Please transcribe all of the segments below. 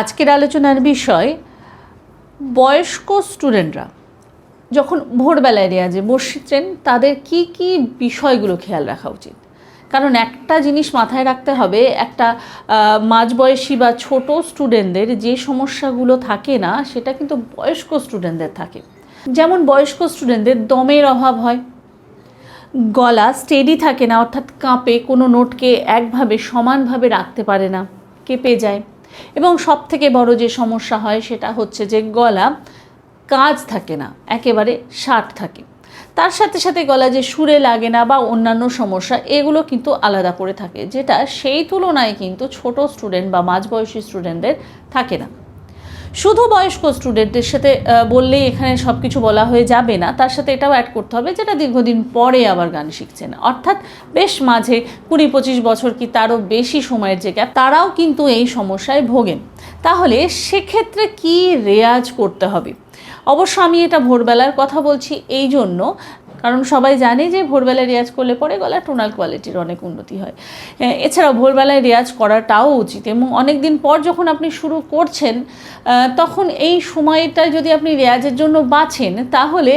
আজকের আলোচনার বিষয়, বয়স্ক স্টুডেন্টরা যখন ভোরবেলায় রেয়াজে বসছেন, তাদের কি কি বিষয়গুলো খেয়াল রাখা উচিত? কারণ একটা জিনিস মাথায় রাখতে হবে, একটা মাঝবয়সী বা ছোট স্টুডেন্টদের যে সমস্যাগুলো থাকে না, সেটা কিন্তু বয়স্ক স্টুডেন্টদের থাকে। যেমন বয়স্ক স্টুডেন্টদের দমের অভাব হয়, গলা স্টেডি থাকে না, অর্থাৎ কাঁপে, কোনো নোটকে একভাবে সমানভাবে রাখতে পারে না, কেঁপে যায়। এবং সব থেকে বড় যে সমস্যা হয় সেটা হচ্ছে যে গলা কাজ থাকে না, একেবারে ষাট থাকে। তার সাথে সাথে গলা যে সুরে লাগে না বা অন্যান্য সমস্যা, এগুলো কিন্তু আলাদা করে থাকে, যেটা সেই তুলনায় কিন্তু ছোট স্টুডেন্ট বা মাঝবয়সী স্টুডেন্টদের থাকে না। শুধু বয়স্ক স্টুডেন্টদের সাথে বললেই এখানে সব কিছু বলা হয়ে যাবে না, তার সাথে এটাও অ্যাড করতে হবে যেটা দীর্ঘদিন পরে আবার গান শিখছেন। অর্থাৎ বেশ মাঝে, কুড়ি পঁচিশ বছর কি তারও বেশি সময়ের যে গ্যাপ তারাও কিন্তু এই সমস্যায় ভোগেন। তাহলে সেক্ষেত্রে কি রেয়াজ করতে হবে? অবশ্য আমি এটা ভোরবেলার কথা বলছি এই জন্য কারণ সবাই জানে যে ভোরবেলায় রেয়াজ করলে পরে গলা টোনাল কোয়ালিটির অনেক উন্নতি হয়। এছাড়াও ভোরবেলায় রেয়াজ করাটাও উচিত এবং অনেক দিন পর যখন আপনি শুরু করছেন তখন এই সময়টা যদি আপনি রেয়াজের জন্য বাছেন তাহলে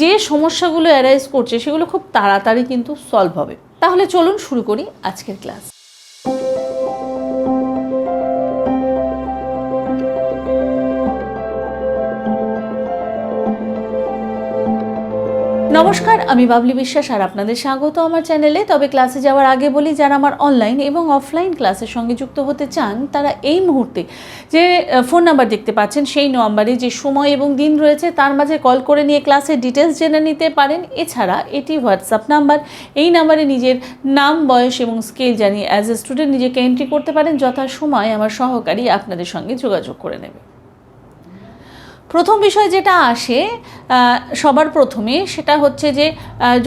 যে সমস্যাগুলো অ্যারাইজ করছে, সেগুলো খুব তাড়াতাড়ি কিন্তু সলভ হবে। তাহলে চলুন শুরু করি আজকের ক্লাস নমস্কার, আমি বাবলি বিশ্বাস আর আপনাদের স্বাগত আমার চ্যানেলে। তবে ক্লাসে যাওয়ার আগে বলি, যারা আমার অনলাইন এবং অফলাইন ক্লাসের সঙ্গে যুক্ত হতে চান, তারা এই মুহূর্তে যে ফোন নাম্বার দেখতে পাচ্ছেন, সেই নম্বরে যে সময় এবং দিন রয়েছে, তার মাঝে কল করে নিয়ে ক্লাসের ডিটেলস জেনে নিতে পারেন। এছাড়া এটি হোয়াটসঅ্যাপ নাম্বার এই নাম্বারে নিজের নাম, বয়স এবং স্কেল জানিয়ে অ্যাজ এ স্টুডেন্ট নিজেকে এন্ট্রি করতে পারেন, যথাসময় আমার সহকারী আপনাদের সঙ্গে যোগাযোগ করে নেবে। প্রথম বিষয় যেটা আসে সবার প্রথমে সেটা হচ্ছে যে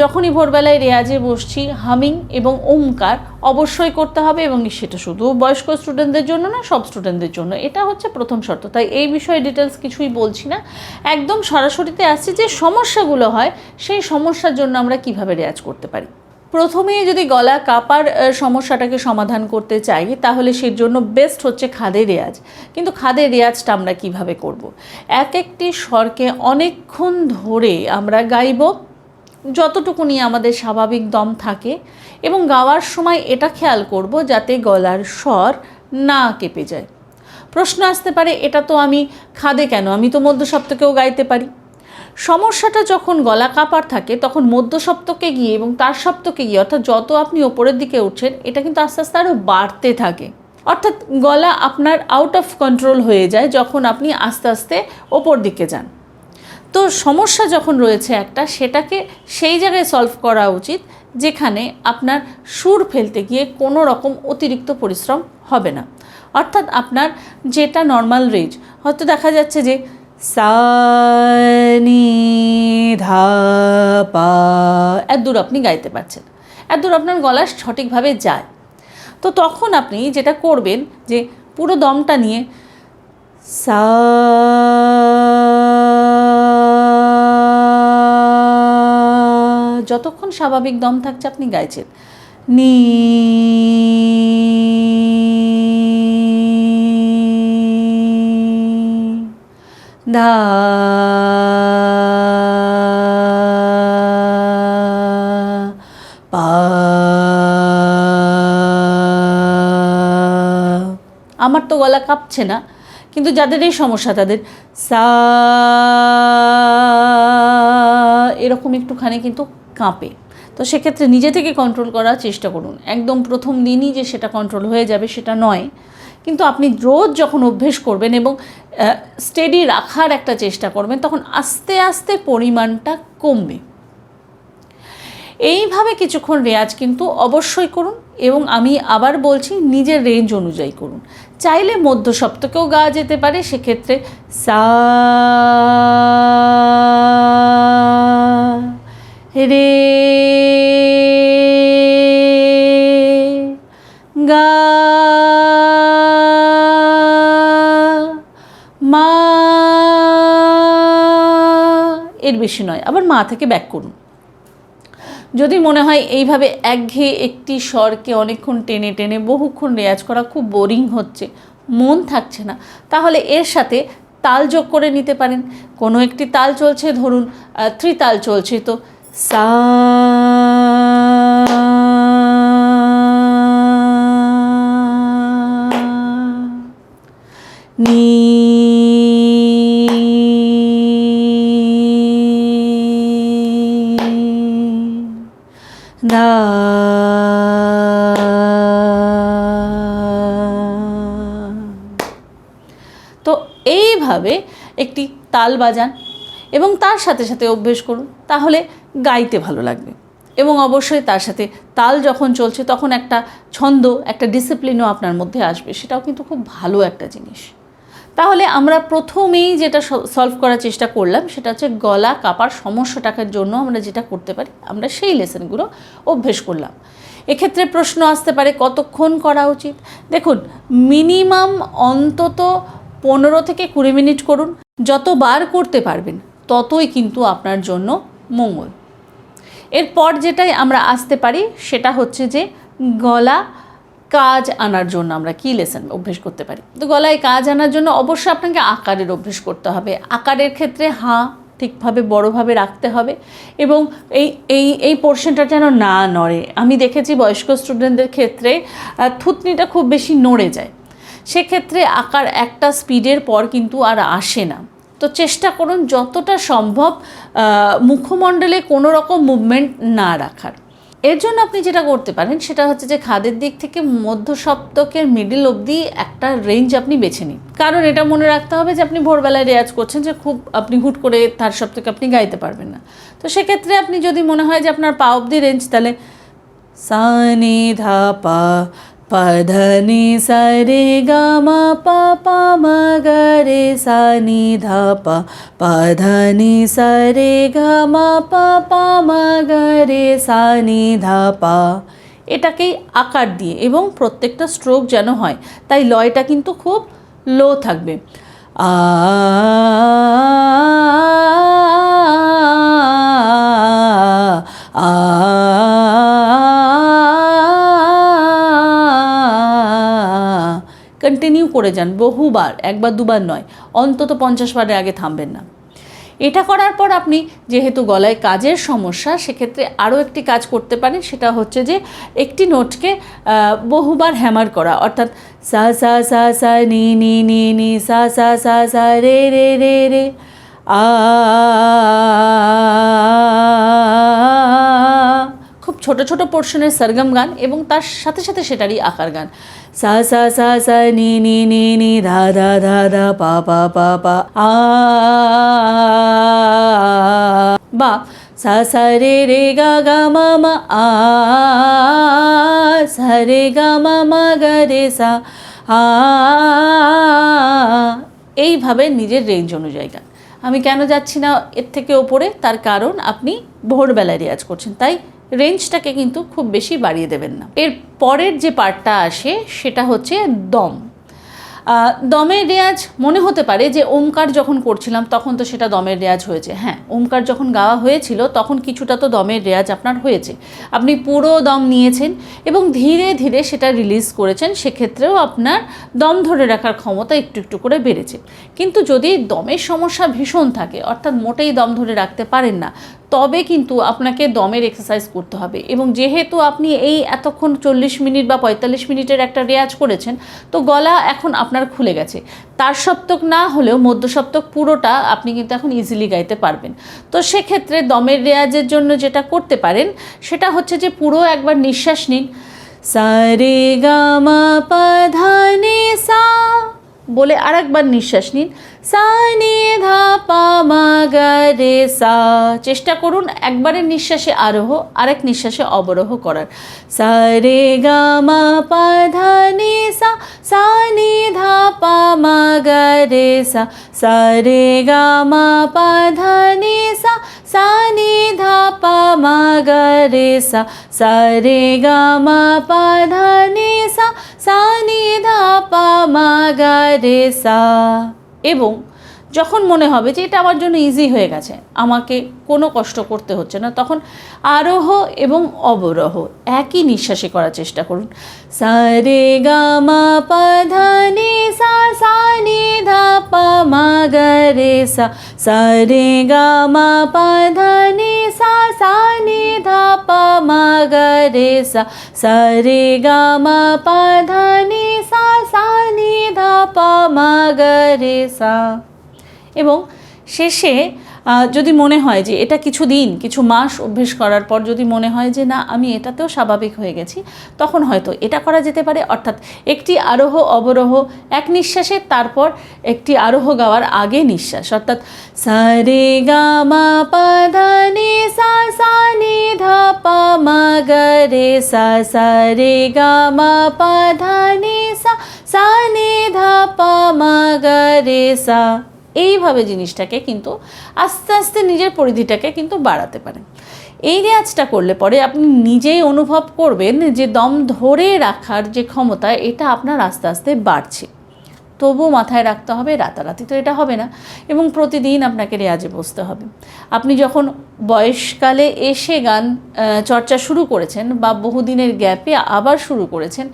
যখনই ভোরবেলায় রেয়াজে বসছি, হামিং এবং ওমকার অবশ্যই করতে হবে এবং সেটা শুধু বয়স্ক স্টুডেন্টদের জন্য না, সব স্টুডেন্টদের জন্য। এটা হচ্ছে প্রথম শর্ত। তাই এই বিষয়ে ডিটেলস কিছুই বলছি না। একদম সরাসরিতে আসছি যে সমস্যাগুলো হয়, সেই সমস্যার জন্য আমরা কীভাবে রেয়াজ করতে পারি। প্রথমে যদি গলা কাপার সমস্যাটাকে সমাধান করতে চাই, তাহলে সের জন্য বেস্ট হচ্ছে খাদে রেয়াজ। কিন্তু খাদে রেয়াজটা আমরা কীভাবে করব। এক একটি স্বরকে অনেকক্ষণ ধরে আমরা গাইব, যতটুকুনি আমাদের স্বাভাবিক দম থাকে, এবং গাওয়ার সময় এটা খেয়াল করব যাতে গলার স্বর না কেঁপে যায়। প্রশ্ন আসতে পারে, এটা তো আমি খাদে কেন? আমি তো মধ্য সপ্তকেও গাইতে পারি। সমস্যাটা যখন গলা কাপার থাকে, তখন মধ্য সপ্তকে গিয়ে এবং তার সপ্তকে গিয়ে, অর্থাৎ যত আপনি ওপরের দিকে উঠছেন, এটা কিন্তু আস্তে আস্তে আরও বাড়তে থাকে। অর্থাৎ গলা আপনার আউট অফ কন্ট্রোল হয়ে যায় যখন আপনি আস্তে আস্তে ওপর দিকে যান। তো সমস্যা যখন রয়েছে একটা, সেটাকে সেই জায়গায় সলভ করা উচিত, যেখানে আপনার সুর ফেলতে গিয়ে কোনো রকম অতিরিক্ত পরিশ্রম হবে না। অর্থাৎ আপনার যেটা নর্মাল রেঞ্জ হয়তো দেখা যাচ্ছে যে সা নি ধা পা এত দূর আপনি গাইতে পারছেন। এত দূর আপনার গলা সঠিকভাবে যায়। তো তখন আপনি যেটা করবেন যে পুরো দমটা নিয়ে সা যতক্ষণ স্বাভাবিক দম থাকছে আপনি গাইছেন। নি ধা পা আমার তো গলা কাঁপছে না, কিন্তু যাদের এই সমস্যা তাদের সা এরকম একটুখানি কিন্তু কাঁপে। তো সেক্ষেত্রে নিজে থেকে কন্ট্রোল করার চেষ্টা করুন। একদম প্রথম দিনই যে সেটা কন্ট্রোল হয়ে যাবে সেটা নয়। কিন্তু আপনি রোজ যখন অভ্যেস করবেন এবং স্টেডি রাখার একটা চেষ্টা করবেন, তখন আস্তে আস্তে পরিমাণটা কমবে। এইভাবে কিছুক্ষণ রেয়াজ কিন্তু অবশ্যই করুন এবং আমি আবার বলছি নিজের রেঞ্জ অনুযায়ী করুন। চাইলে মধ্য সপ্তকেও গাওয়া যেতে পারে, সেক্ষেত্রে সা, রে বেশি নয়, আবার মা থেকে ব্যাক করুন। যদি মনে হয় এইভাবে একঘেয়ে একটি স্বরকে অনেকক্ষণ টেনে টেনে বহুক্ষণ রেয়াজ করা খুব বোরিং হচ্ছে, মন থাকছে না, তাহলে এর সাথে তাল যোগ করে নিতে পারেন। কোনো একটি তাল চলছে, ধরুন ত্রিতাল চলছে, তো সা নি তো এইভাবে একটি তাল বাজান এবং তার সাথে সাথে অভ্যেস করুন, তাহলে গাইতে ভালো লাগবে। এবং অবশ্যই তার সাথে তাল যখন চলছে, তখন একটা ছন্দ, একটা ডিসিপ্লিনও আপনার মধ্যে আসবে, সেটাও কিন্তু খুব ভালো একটা জিনিস। তাহলে আমরা প্রথমেই যেটা সলভ করার চেষ্টা করলাম, সেটা হচ্ছে গলা কাপার সমস্যাটার জন্য আমরা যেটা করতে পারি, আমরা সেই লেসনগুলো অভ্যেস করলাম। এক্ষেত্রে প্রশ্ন আসতে পারে, কতক্ষণ করা উচিত? দেখুন মিনিমাম অন্তত পনেরো থেকে কুড়ি মিনিট করুন, যতবার করতে পারবেন, ততই কিন্তু আপনার জন্য মঙ্গল। এরপর যেটাই আমরা আসতে পারি, সেটা হচ্ছে যে গলা কাজ আনার জন্য আমরা কী লেসেন অভ্যেস করতে পারি? তো গলায় কাজ আনার জন্য অবশ্যই আপনাকে আকারের অভ্যেস করতে হবে। আকারের ক্ষেত্রে হাঁ, ঠিকভাবে, বড়োভাবে রাখতে হবে এবং এই এই এই পোর্শনটা যেন না নড়ে। আমি দেখেছি বয়স্ক স্টুডেন্টদের ক্ষেত্রে থুতনিটা খুব বেশি নড়ে যায়। সেক্ষেত্রে আকার একটা স্পিডের পর কিন্তু আর আসে না। তো চেষ্টা করুন যতটা সম্ভব মুখমণ্ডলে কোনো রকম মুভমেন্ট না রাখার। এর জন্য আপনি যেটা করতে পারেন, সেটা হচ্ছে যে খাদের দিক থেকে মধ্য সপ্তকের মিডিল অবধি একটা রেঞ্জ আপনি বেছে নিন। কারণ এটা মনে রাখতে হবে যে আপনি ভোরবেলায় রেয়াজ করছেন যে খুব আপনি হুট করে তার সপ্তকে আপনি গাইতে পারবেন না। তো সেক্ষেত্রে আপনি যদি মনে হয় যে আপনার পা অবধি রেঞ্জ তাহলে সা নি ধা পা পা ধা নি সা রে গা মা পা পা মা গা রে সা নি ধা পা পা ধা নি সা রে গা মা পা পা মা গা রে সা নি ধা পা এটাকেই আকার দিয়ে এবং প্রত্যেকটা স্ট্রোক যেন হয়, তাই লয়টা কিন্তু খুব লো থাকবে। আ করে যান বহুবার, একবার দুবার নয়, অন্তত পঞ্চাশ বারের আগে থামবেন না। এটা করার পর আপনি যেহেতু গলায় কাজের সমস্যা, সেক্ষেত্রে আরও একটি কাজ করতে পারেন, সেটা হচ্ছে যে একটি নোটকে বহুবার হ্যামার করা, অর্থাৎ সা সা সা সা, নি নি নি নি, সা সা সা সা, রে রে রে রে আ ছোট ছোট পোর্শনের সরগম গান এবং তার সাথে সাথে সেটারই আকার গান। সা সা সা সা, নি নি নি নি, ধা ধা ধা ধা, পা পা পা পা, আ, বা, সা সা, রে রে, গা গা, মা মা, আ, সা, রে, গা, মা মা, গা, রে, সা, আ, এইভাবে নিজের রেঞ্জ অনুযায়ী গান। আমি কেন যাচ্ছি না এর থেকে ওপরে? তার কারণ আপনি ভোরবেলায় রেয়াজ করছেন। তাই রেঞ্জটাকে কিন্তু খুব বেশি বাড়িয়ে দেবেন না। এর পরের যে পার্টটা আসে, সেটা হচ্ছে দম। দমের রেয়াজ মনে হতে পারে যে ওমকার যখন করছিলাম, তখন তো সেটা দমের রেয়াজ হয়েছে। হ্যাঁ ওমকার যখন গাওয়া হয়েছিল, তখন কিছুটা তো দমের রেয়াজ আপনার হয়েছে। আপনি পুরো দম নিয়েছেন এবং ধীরে ধীরে সেটা রিলিজ করেছেন, সেক্ষেত্রেও আপনার দম ধরে রাখার ক্ষমতা একটু একটু করে বেড়েছে। কিন্তু যদি দমের সমস্যা ভীষণ থাকে, অর্থাৎ মোটেই দম ধরে রাখতে পারেন না তবে কিন্তু আপনাকে দমের এক্সারসাইজ করতে হবে এবং যেহেতু আপনি এই এতক্ষণ চল্লিশ মিনিট বা পঁয়তাল্লিশ মিনিটের একটা রেয়াজ করেছেন, তো গলা এখন আপনার খুলে গেছে। তার সপ্তক না হলেও মধ্য সপ্তক পুরোটা আপনি কিন্তু এখন ইজিলি গাইতে পারবেন। তো সেক্ষেত্রে দমের রেয়াজের জন্য যেটা করতে পারেন, সেটা হচ্ছে যে পুরো একবার নিঃশ্বাস নিন। সা রে গা মা পা ধা নি সা বলে আর একবার নিঃশ্বাস নিন। সা নি ধা পা মা গা রে সা। চেষ্টা করুন একবারের নিঃশ্বাসে আরোহ, আরেক নিঃশ্বাসে অবরোহ করার। সা রে গা মা পা ধা নি সা। সা নি ধা পা মা গা রে সা। সা রে গা মা পা ধা নি সা। সা নি ধা পা মা রে সা সা রে গা মা পা ধা নি সা সা নি ধা পা মা রে সা এবং যখন মনে হবে যে এটা আমার জন্য ইজি হয়ে গেছে, আমাকে কোনো কষ্ট করতে হচ্ছে না, তখন আরোহ এবং অবরোহ একই নিঃশ্বাসে করার চেষ্টা করুন। সা রে গা মা পা ধা নি সা সা নি ধা পা মা গা রে সা সা রে গা মা পা ধা নি সা সা নি ধা পা মা গা রে সা সা রে গা মা পা সা সা নি ধা পা মা গা রে সা এবং শেষে যদি মনে হয় যে এটা কিছু দিন কিছু মাস অভ্যেস করার পর যদি মনে হয় যে না, আমি এটাতেও স্বাভাবিক হয়ে গেছি, তখন হয়তো এটা করা যেতে পারে। অর্থাৎ একটি আরোহ, অবরোহ, এক নিঃশ্বাসে, তারপর একটি আরোহ গাওয়ার আগে নিঃশ্বাস। অর্থাৎ সা রে গা মা ধা নি সা সা নি ধা পা মা গা রে সা সা রে গা মা পা ধা নি সা সা নি ধা পা মা গা রে সা। এইভাবে জিনিসটাকে কিন্তু আস্তে আস্তে নিজের পরিধিটাকে কিন্তু বাড়াতে পারেন এই রেয়াজটা করলে পরে আপনি নিজেই অনুভব করবেন যে দম ধরে রাখার যে ক্ষমতা, এটা আপনার আস্তে আস্তে বাড়ছে। তবুও মাথায় রাখতে হবে, রাতারাতি তো এটা হবে না এবং প্রতিদিন আপনাকে রেয়াজে বসতে হবে। আপনি যখন বয়সকালে এসে গান চর্চা শুরু করেছেন বা বহুদিনের গ্যাপে আবার শুরু করেছেন,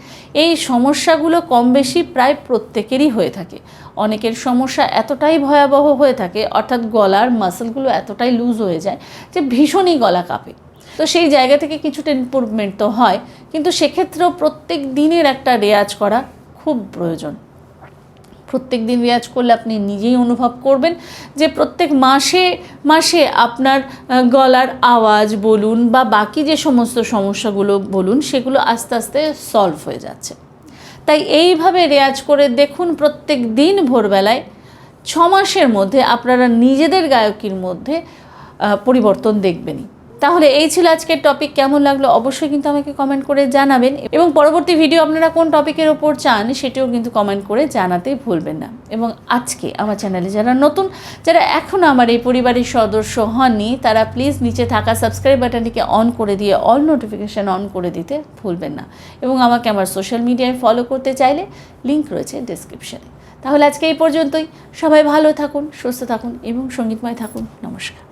এই সমস্যাগুলো কম বেশি প্রায় প্রত্যেকেরই হয়ে থাকে। অনেকের সমস্যা এতটাই ভয়াবহ হয়ে থাকে, অর্থাৎ গলার মাসেলগুলো এতটাই লুজ হয়ে যায় যে ভীষণই গলা কাঁপে। তো সেই জায়গা থেকে কিছুটা ইম্প্রুভমেন্ট তো হয়, কিন্তু সেক্ষেত্রেও প্রত্যেক দিনের একটা রেয়াজ করা খুব প্রয়োজন। প্রত্যেক দিন রেয়াজ করলে আপনি নিজেই অনুভব করবেন যে প্রত্যেক মাসে মাসে আপনার গলার আওয়াজ বলুন বা বাকি যে সমস্ত সমস্যাগুলো বলুন, সেগুলো আস্তে আস্তে সলভ হয়ে যাচ্ছে। তাই এইভাবে রেয়াজ করে দেখুন প্রত্যেক দিন ভোরবেলায় ছ মাসের মধ্যে আপনারা নিজেদের গায়কির মধ্যে পরিবর্তন দেখবেনই। তাহলে এই ছিল আজকের টপিক কেমন লাগল অবশ্যই কিন্তু আমাকে কমেন্ট করে জানাবেন। এবং পরবর্তী ভিডিও আপনারা কোন টপিকের ওপর চান সেটিও কিন্তু কমেন্ট করে জানাতে ভুলবেন না। এবং আজকে আমার চ্যানেলে যারা নতুন, যারা এখনও আমার এই পরিবারের সদস্য হননি, তারা প্লিজ নিচে থাকা সাবস্ক্রাইব বাটনটিকে অন করে দিয়ে অল নোটিফিকেশান অন করে দিতে ভুলবেন না। এবং আমাকে আমার সোশ্যাল মিডিয়ায় ফলো করতে চাইলে লিংক রয়েছে ডিসক্রিপশনে তাহলে আজকে এই পর্যন্তই। সবাই ভালো থাকুন, সুস্থ থাকুন এবং সঙ্গীতময় থাকুন। নমস্কার।